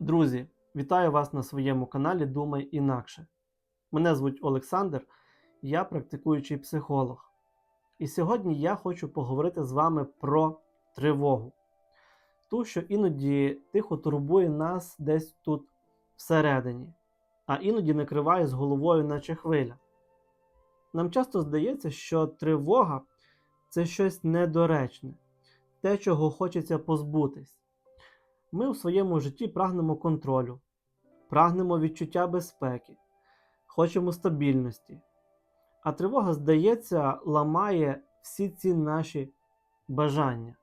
Друзі, вітаю вас на своєму каналі Думай інакше. Мене звуть Олександр, я практикуючий психолог. І сьогодні я хочу поговорити з вами про тривогу. Ту, що іноді тихо турбує нас десь тут всередині, а іноді накриває з головою, наче хвиля. Нам часто здається, що тривога це щось недоречне, те, чого хочеться позбутись. Ми у своєму житті прагнемо контролю, прагнемо відчуття безпеки, хочемо стабільності. А тривога, здається, ламає всі ці наші бажання.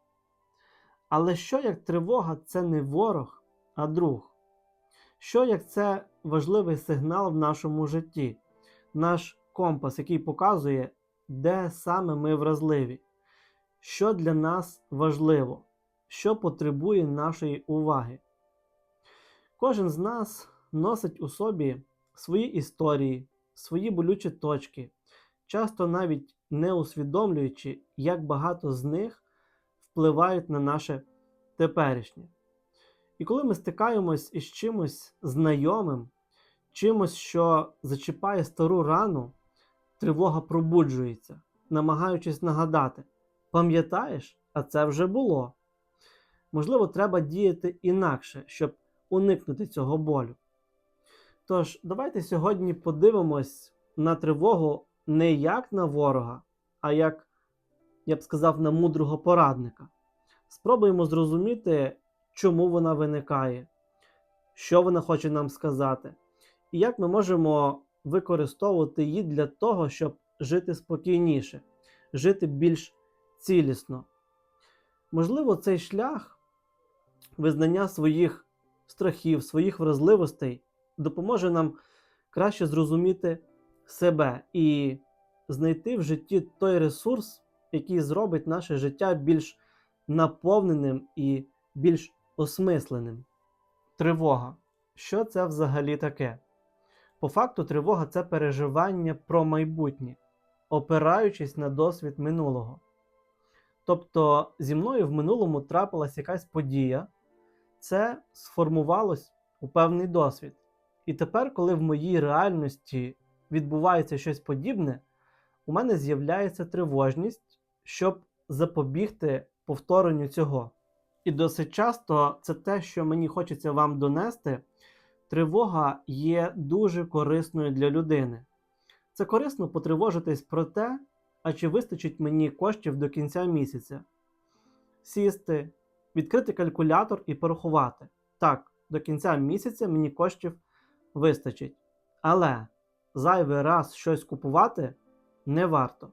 Але що як тривога це не ворог, а друг? Що як це важливий сигнал в нашому житті, наш компас, який показує, де саме ми вразливі, що для нас важливо? Що потребує нашої уваги. Кожен з нас носить у собі свої історії, свої болючі точки, часто навіть не усвідомлюючи, як багато з них впливають на наше теперішнє. І коли ми стикаємось із чимось знайомим, чимось, що зачіпає стару рану, тривога пробуджується, намагаючись нагадати: пам'ятаєш, а це вже було. Можливо, треба діяти інакше, щоб уникнути цього болю. Тож, давайте сьогодні подивимось на тривогу не як на ворога, а як, я б сказав, на мудрого порадника. Спробуємо зрозуміти, чому вона виникає, що вона хоче нам сказати, і як ми можемо використовувати її для того, щоб жити спокійніше, жити більш цілісно. Можливо, цей шлях визнання своїх страхів, своїх вразливостей допоможе нам краще зрозуміти себе і знайти в житті той ресурс, який зробить наше життя більш наповненим і більш осмисленим. Тривога. Що це взагалі таке? По факту, тривога це переживання про майбутнє, опираючись на досвід минулого. Тобто зі мною в минулому трапилась якась подія, це сформувалось у певний досвід. І тепер, коли в моїй реальності відбувається щось подібне, у мене з'являється тривожність, щоб запобігти повторенню цього. І досить часто це те, що мені хочеться вам донести, тривога є дуже корисною для людини. Це корисно потривожитись про те, а чи вистачить мені коштів до кінця місяця. Сісти, відкрити калькулятор і порахувати. Так, до кінця місяця мені коштів вистачить. Але зайвий раз щось купувати не варто.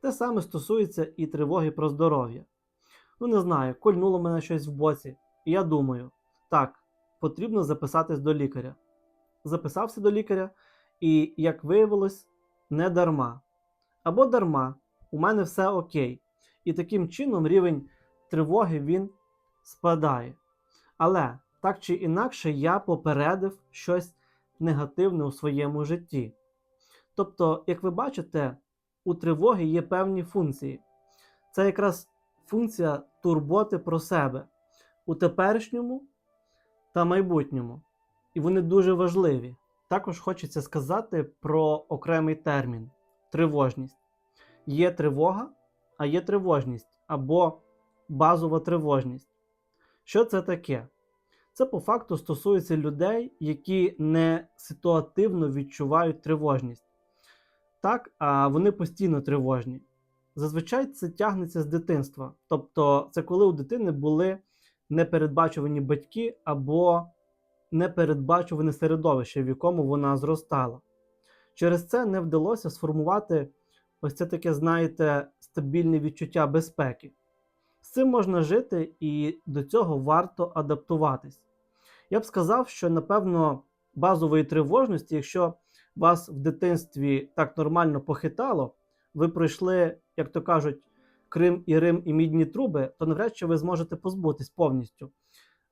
Те саме стосується і тривоги про здоров'я. Ну, не знаю, кольнуло мене щось в боці, і я думаю, так, потрібно записатись до лікаря. Записався до лікаря, і, як виявилось, не дарма. Або дарма, у мене все окей. І таким чином рівень тривоги він спадає. Але так чи інакше я попередив щось негативне у своєму житті. Тобто, як ви бачите, у тривоги є певні функції. Це якраз функція турботи про себе у теперішньому та майбутньому. І вони дуже важливі. Також хочеться сказати про окремий термін тривожність. Є тривога, а є тривожність або базова тривожність. Що це таке? Це по факту стосується людей, які не ситуативно відчувають тривожність. Так, а вони постійно тривожні. Зазвичай це тягнеться з дитинства. Тобто, це коли у дитини були непередбачувані батьки або непередбачуване середовище, в якому вона зростала. Через це не вдалося сформувати ось це таке, знаєте, стабільне відчуття безпеки. З цим можна жити і до цього варто адаптуватись. Я б сказав, що, напевно, базової тривожності, якщо вас в дитинстві так нормально похитало, ви пройшли, як то кажуть, Крим і Рим і мідні труби, то навряд чи ви зможете позбутись повністю.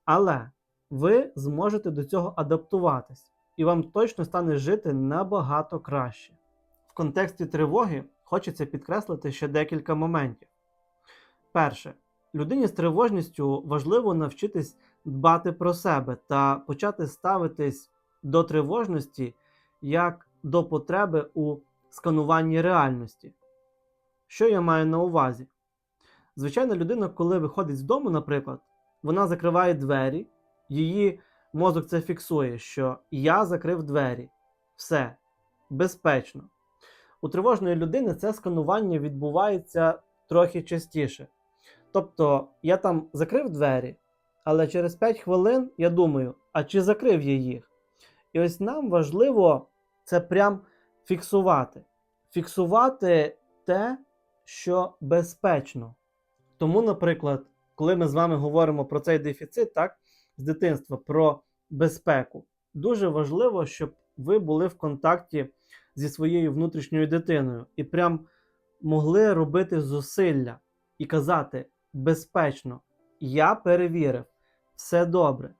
Але ви зможете до цього адаптуватись, і вам точно стане жити набагато краще. В контексті тривоги хочеться підкреслити ще декілька моментів. Перше, людині з тривожністю важливо навчитись дбати про себе та почати ставитись до тривожності як до потреби у скануванні реальності. Що я маю на увазі? Звичайна людина, коли виходить з дому, наприклад, вона закриває двері, її мозок це фіксує, що я закрив двері. Все безпечно. У тривожної людини це сканування відбувається трохи частіше. Тобто, я там закрив двері, але через 5 хвилин я думаю, а чи закрив я їх? І ось нам важливо це прям фіксувати. Фіксувати те, що безпечно. Тому, наприклад, коли ми з вами говоримо про цей дефіцит, так, з дитинства, про безпеку, дуже важливо, щоб ви були в контакті зі своєю внутрішньою дитиною і прям могли робити зусилля і казати безпечно, я перевірив, все добре.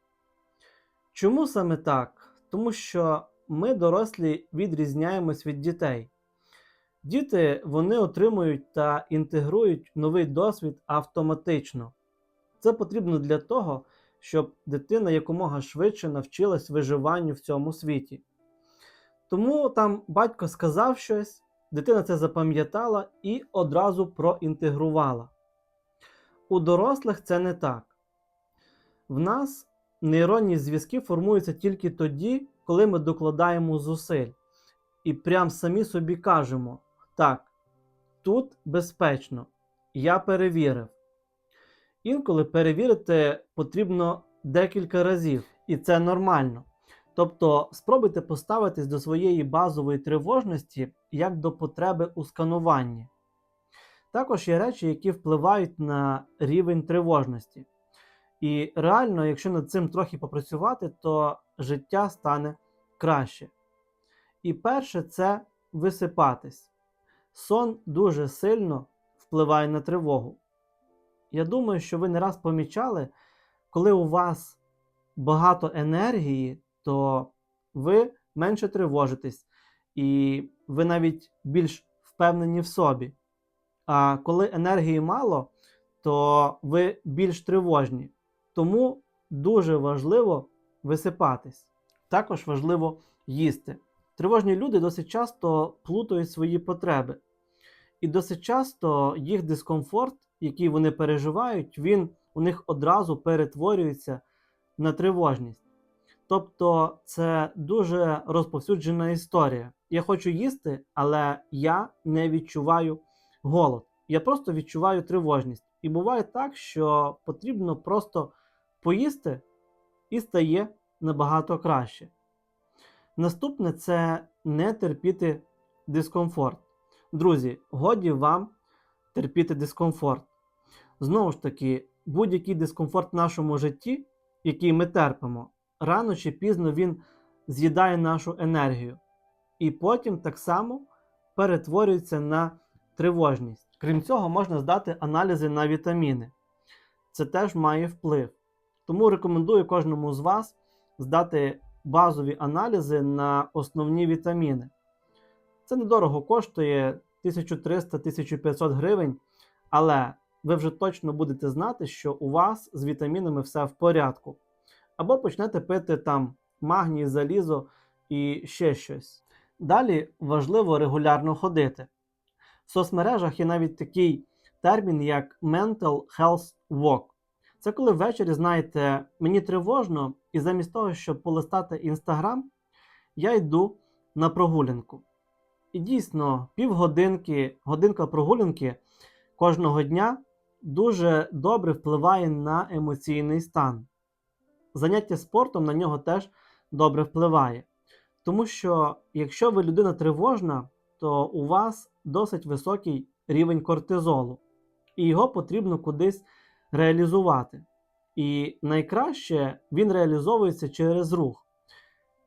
Чому саме так? Тому що ми, дорослі, відрізняємось від дітей. Діти вони отримують та інтегрують новий досвід автоматично. Це потрібно для того, щоб дитина якомога швидше навчилась виживанню в цьому світі. Тому там батько сказав щось, дитина це запам'ятала і одразу проінтегрувала. У дорослих це не так. В нас нейронні зв'язки формуються тільки тоді, коли ми докладаємо зусиль. І прям самі собі кажемо: так, тут безпечно, я перевірив. Інколи перевірити потрібно декілька разів, і це нормально. Тобто спробуйте поставитись до своєї базової тривожності як до потреби у скануванні. Також є речі, які впливають на рівень тривожності. І реально, якщо над цим трохи попрацювати, то життя стане краще. І перше це висипатись. Сон дуже сильно впливає на тривогу. Я думаю, що ви не раз помічали, коли у вас багато енергії, то ви менше тривожитесь, і ви навіть більш впевнені в собі. А коли енергії мало, то ви більш тривожні. Тому дуже важливо висипатись. Також важливо їсти. Тривожні люди досить часто плутають свої потреби. І досить часто їх дискомфорт, який вони переживають, він у них одразу перетворюється на тривожність. Тобто це дуже розповсюджена історія. Я хочу їсти, але я не відчуваю голод. Я просто відчуваю тривожність. І буває так, що потрібно просто поїсти і стає набагато краще. Наступне це не терпіти дискомфорт. Друзі, годі вам терпіти дискомфорт. Знову ж таки, будь-який дискомфорт в нашому житті, який ми терпимо, рано чи пізно він з'їдає нашу енергію. І потім так само перетворюється на тривожність. Крім цього, можна здати аналізи на вітаміни. Це теж має вплив. Тому рекомендую кожному з вас здати базові аналізи на основні вітаміни. Це недорого коштує 1300-1500 гривень, але ви вже точно будете знати, що у вас з вітамінами все в порядку. Або почнете пити там магній, залізо і ще щось. Далі важливо регулярно ходити. В соцмережах є навіть такий термін, як Mental Health Walk. Це коли ввечері, знаєте, мені тривожно, і замість того, щоб полистати Інстаграм, я йду на прогулянку. І дійсно, півгодинки, годинка прогулянки кожного дня дуже добре впливає на емоційний стан. Заняття спортом на нього теж добре впливає. Тому що, якщо ви людина тривожна, то у вас досить високий рівень кортизолу, і його потрібно кудись реалізувати. І найкраще він реалізовується через рух.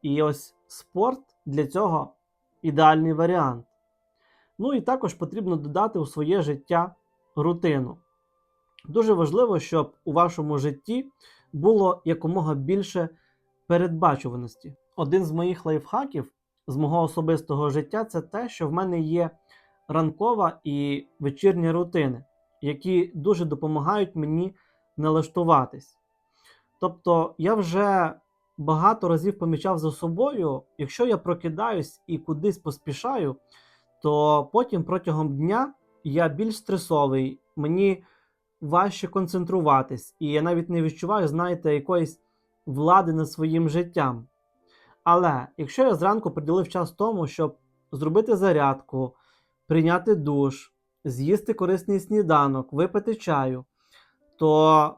І ось спорт для цього ідеальний варіант. Ну і також потрібно додати у своє життя рутину. Дуже важливо, щоб у вашому житті було якомога більше передбачуваності. Один з моїх лайфхаків з мого особистого життя це те, що в мене є ранкова і вечірня рутини, які дуже допомагають мені налаштуватись. Тобто я вже багато разів помічав за собою, якщо я прокидаюсь і кудись поспішаю, то потім протягом дня я більш стресовий, мені важче концентруватись, і я навіть не відчуваю, знаєте, якоїсь влади над своїм життям. Але якщо я зранку приділив час тому, щоб зробити зарядку, прийняти душ, з'їсти корисний сніданок, випити чаю, то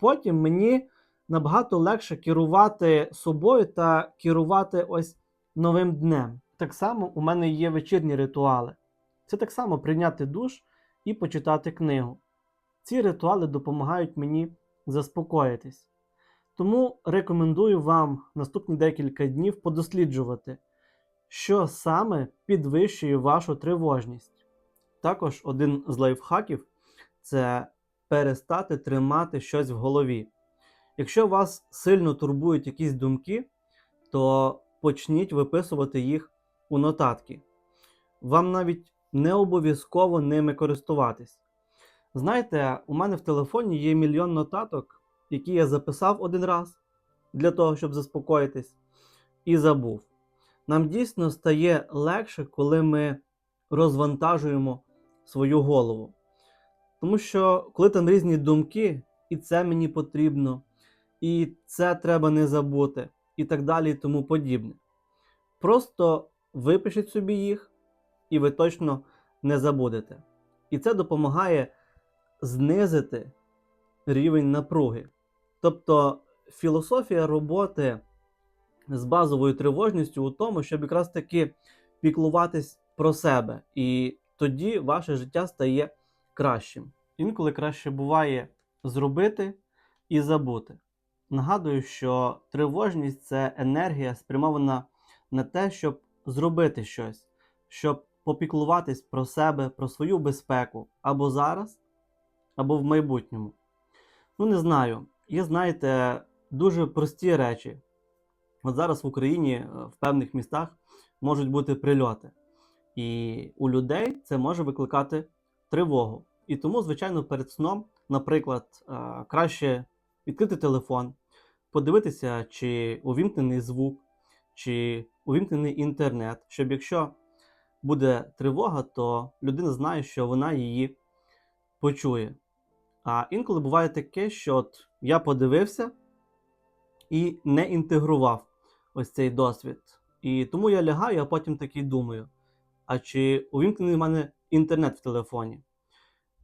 потім мені набагато легше керувати собою та керувати ось новим днем. Так само у мене є вечірні ритуали. Це так само прийняти душ і почитати книгу. Ці ритуали допомагають мені заспокоїтись. Тому рекомендую вам наступні декілька днів подосліджувати, що саме підвищує вашу тривожність. Також один з лайфхаків це перестати тримати щось в голові. Якщо вас сильно турбують якісь думки, то почніть виписувати їх у нотатки. Вам навіть не обов'язково ними користуватись. Знаєте, у мене в телефоні є мільйон нотаток, які я записав один раз для того, щоб заспокоїтись, і забув. Нам дійсно стає легше, коли ми розвантажуємо свою голову. Тому що коли там різні думки, і це мені потрібно, і це треба не забути, і так далі, і тому подібне. Просто випишіть собі їх, і ви точно не забудете. І це допомагає знизити рівень напруги. Тобто філософія роботи з базовою тривожністю у тому, щоб якраз таки піклуватись про себе, і тоді ваше життя стає кращим. Інколи краще буває зробити і забути. Нагадую, що тривожність це енергія, спрямована на те, щоб зробити щось, щоб попіклуватись про себе, про свою безпеку або зараз, або в майбутньому. Ну, не знаю. Є, знаєте, дуже прості речі. От зараз в Україні е, в певних містах можуть бути прильоти. І у людей це може викликати тривогу. І тому, звичайно, перед сном, наприклад, е, краще відкрити телефон, подивитися, чи увімкнений звук, чи увімкнений інтернет, щоб якщо буде тривога, то людина знає, що вона її почує. А інколи буває таке, що от я подивився і не інтегрував ось цей досвід. І тому я лягаю, а потім такий думаю: а чи увімкнений в мене інтернет в телефоні?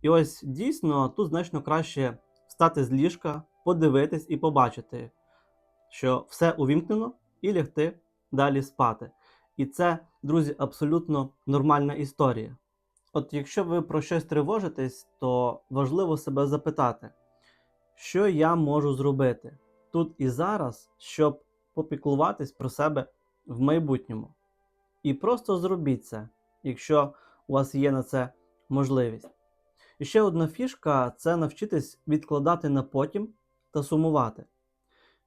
І ось дійсно тут значно краще встати з ліжка, подивитись і побачити, що все увімкнено, і лягти далі спати. І це, друзі, абсолютно нормальна історія. От якщо ви про щось тривожитесь, то важливо себе запитати, що я можу зробити тут і зараз, щоб попіклуватись про себе в майбутньому. І просто зробіть це, якщо у вас є на це можливість. І ще одна фішка це навчитись відкладати на потім та сумувати.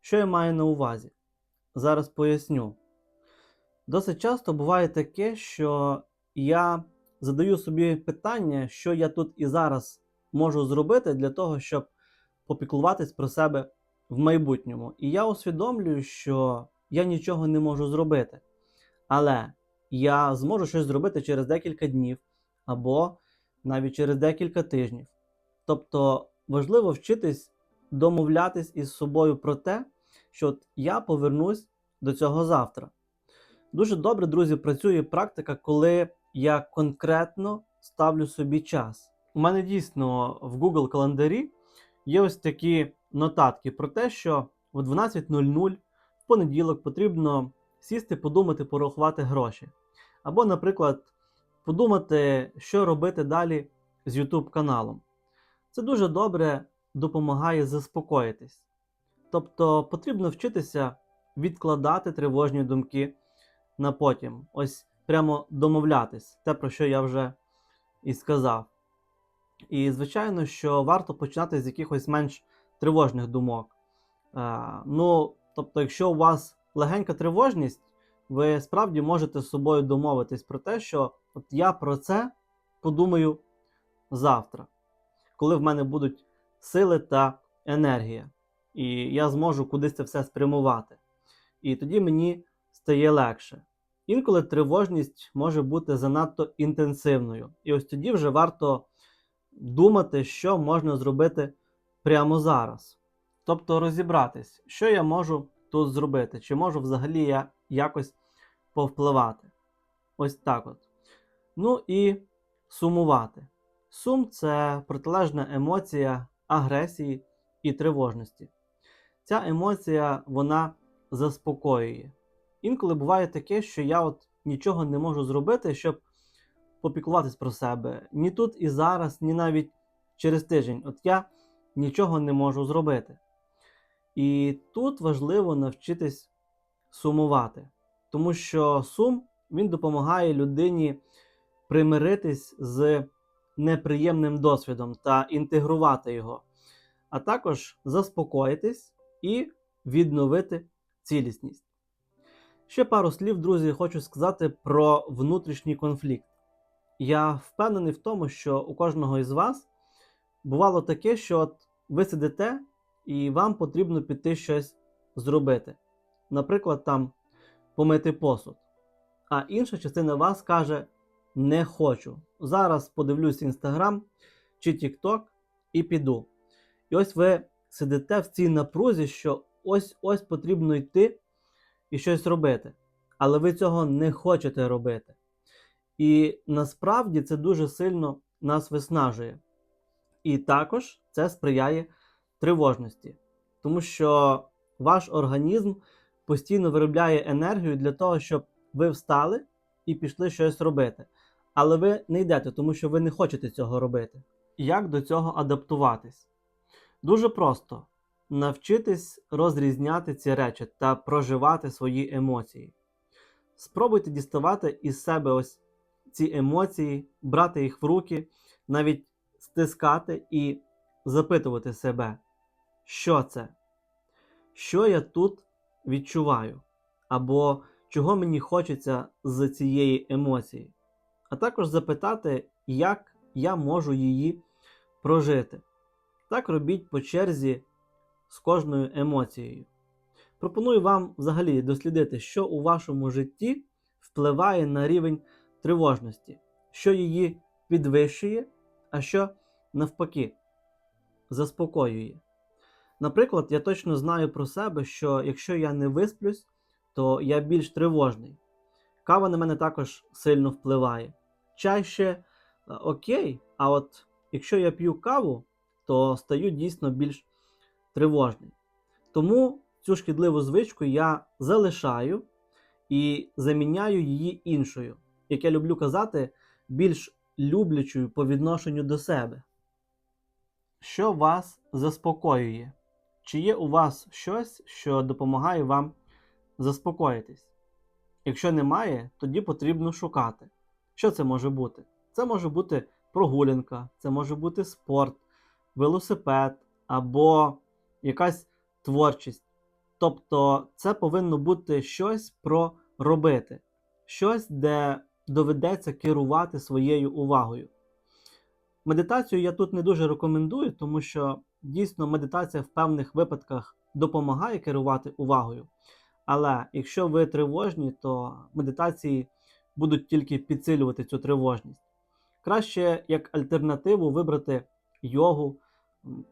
Що я маю на увазі? Зараз поясню. Досить часто буває таке, що я задаю собі питання, що я тут і зараз можу зробити для того, щоб попіклуватись про себе в майбутньому. І я усвідомлюю, що я нічого не можу зробити. Але я зможу щось зробити через декілька днів або навіть через декілька тижнів. Тобто важливо вчитись домовлятись із собою про те, що от я повернусь до цього завтра. Дуже добре, друзі, працює практика, коли я конкретно ставлю собі час. У мене дійсно в Google календарі є ось такі нотатки про те, що в 12.00 в понеділок потрібно сісти, подумати, порахувати гроші. Або, наприклад, подумати, що робити далі з YouTube каналом. Це дуже добре допомагає заспокоїтись. Тобто потрібно вчитися відкладати тривожні думки на потім. Ось прямо домовлятись, те, про що я вже і сказав. І, звичайно, що варто починати з якихось менш тривожних думок. Е, ну, тобто, якщо у вас легенька тривожність, ви справді можете з собою домовитись про те, що от я про це подумаю завтра, коли в мене будуть сили та енергія. і я зможу кудись це все спрямувати. І тоді мені стає легше. Інколи тривожність може бути занадто інтенсивною. І ось тоді вже варто думати, що можна зробити прямо зараз. Тобто розібратись, що я можу тут зробити, чи можу взагалі я якось повпливати. Ось так от. Ну і сумувати. Сум це протилежна емоція агресії і тривожності. Ця емоція вона заспокоює. Інколи буває таке, що я от нічого не можу зробити, щоб попіклуватись про себе. Ні тут і зараз, ні навіть через тиждень. От я нічого не можу зробити. І тут важливо навчитись сумувати, тому що сум він допомагає людині примиритись з неприємним досвідом та інтегрувати його, а також заспокоїтись і відновити цілісність. Ще пару слів, друзі, хочу сказати про внутрішній конфлікт. Я впевнений в тому, що у кожного із вас бувало таке, що от ви сидите і вам потрібно піти щось зробити. Наприклад, там помити посуд. А інша частина вас каже: не хочу. Зараз подивлюсь Інстаграм чи Тікток і піду. І ось ви сидите в цій напрузі, що ось-ось потрібно йти і щось робити. Але ви цього не хочете робити. І насправді це дуже сильно нас виснажує. І також це сприяє тривожності, тому що ваш організм постійно виробляє енергію для того, щоб ви встали і пішли щось робити. Але ви не йдете, тому що ви не хочете цього робити. Як до цього адаптуватись? Дуже просто навчитись розрізняти ці речі та проживати свої емоції. Спробуйте діставати із себе ось ці емоції, брати їх в руки, навіть стискати і запитувати себе, що це? Що я тут відчуваю? Або чого мені хочеться з цієї емоції? А також запитати, як я можу її прожити. Так робіть по черзі з кожною емоцією. Пропоную вам взагалі дослідити, що у вашому житті впливає на рівень тривожності, що її підвищує, а що навпаки заспокоює. Наприклад, я точно знаю про себе, що якщо я не висплюсь, то я більш тривожний. Кава на мене також сильно впливає. Чай ще е, окей, а от якщо я п'ю каву, то стаю дійсно більш тривожний. Тому цю шкідливу звичку я залишаю і заміняю її іншою, як я люблю казати, більш люблячою по відношенню до себе. Що вас заспокоює? Чи є у вас щось, що допомагає вам заспокоїтись? Якщо немає, тоді потрібно шукати. Що це може бути? Це може бути прогулянка, це може бути спорт, велосипед або якась творчість. Тобто це повинно бути щось про робити, щось, де доведеться керувати своєю увагою. Медитацію я тут не дуже рекомендую, тому що дійсно медитація в певних випадках допомагає керувати увагою. Але якщо ви тривожні, то медитації будуть тільки підсилювати цю тривожність. Краще як альтернативу вибрати йогу,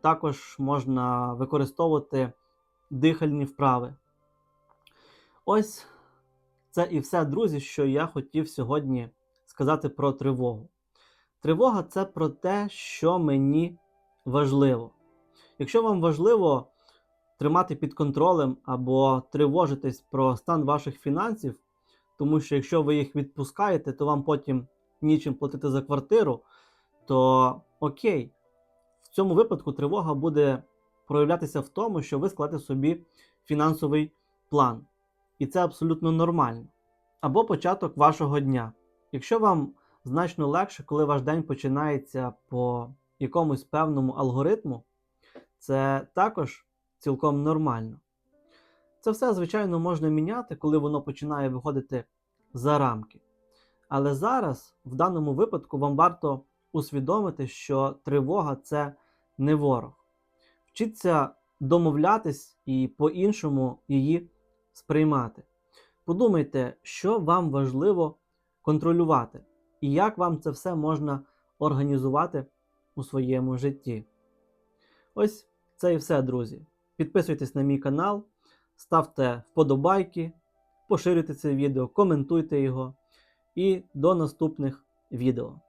також можна використовувати дихальні вправи. Ось це і все, друзі, що я хотів сьогодні сказати про тривогу. Тривога це про те, що мені важливо. Якщо вам важливо тримати під контролем або тривожитись про стан ваших фінансів, тому що якщо ви їх відпускаєте, то вам потім нічим платити за квартиру, то окей, в цьому випадку тривога буде проявлятися в тому, що ви складете собі фінансовий план. І це абсолютно нормально. Або початок вашого дня. Якщо вам значно легше, коли ваш день починається по якомусь певному алгоритму, це також цілком нормально. Це все, звичайно, можна міняти, коли воно починає виходити за рамки. Але зараз, в даному випадку, вам варто усвідомити, що тривога це не ворог. Вчіться домовлятись і по-іншому її сприймати. Подумайте, що вам важливо контролювати, і як вам це все можна організувати у своєму житті. Ось це і все, друзі. Підписуйтесь на мій канал, ставте вподобайки, поширюйте це відео, коментуйте його. І до наступних відео.